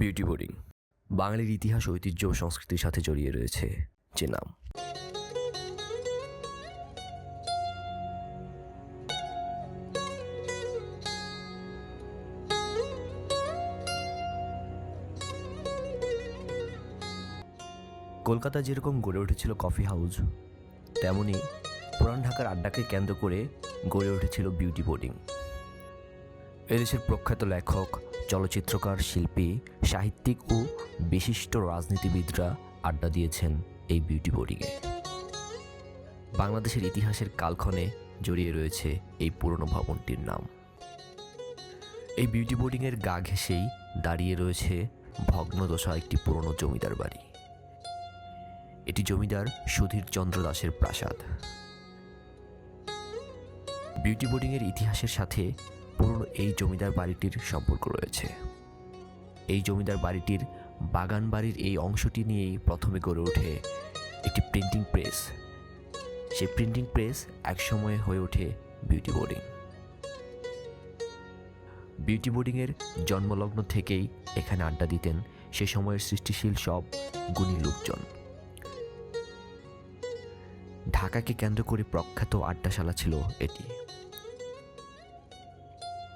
Beauty boarding. বাঙালির ইতিহাস, ঐতিহ্য ও সংস্কৃতির সাথে জড়িয়ে রয়েছে যে নাম। কলকাতা যেরকম গড়ে উঠেছিল কফি হাউস, তেমনি পুরান ঢাকার আড্ডাকে কেন্দ্র করে গড়ে উঠেছিল বিউটি বোর্ডিং। এদেশের প্রখ্যাত লেখক, চলচ্চিত্রকার, শিল্পী, সাহিত্যিক ও বিশিষ্ট রাজনীতিবিদরা আড্ডা দিয়েছেন এই বিউটি বোর্ডিংয়ে বাংলাদেশের ইতিহাসের কালক্ষণে জড়িয়ে রয়েছে এই পুরনো ভবনটির নাম। এই বিউটি বোর্ডিংয়ের গা ঘেঁষেই দাঁড়িয়ে রয়েছে ভগ্নদশা একটি পুরনো জমিদার বাড়ি। এটি জমিদার সুধীর চন্দ্র দাসের প্রাসাদ। বিউটি বোর্ডিংয়ের ইতিহাসের সাথে পুরনো এই জমিদার বাড়িটির সম্পর্ক রয়েছে। এই জমিদার বাড়িটির বাগান বাড়ির এই অংশটি নিয়েই প্রথমে গড়ে ওঠে একটি প্রিন্টিং প্রেস সেই প্রিন্টিং প্রেস একসময়ে হয়ে ওঠে বিউটি বোর্ডিং বিউটি বোর্ডিংয়ের জন্মলগ্ন থেকেই এখানে আড্ডা দিতেন সে সময়ের সৃষ্টিশীল সব গুণী লোকজন। ঢাকাকে কেন্দ্র করে প্রখ্যাত আড্ডাশালা ছিল এটি।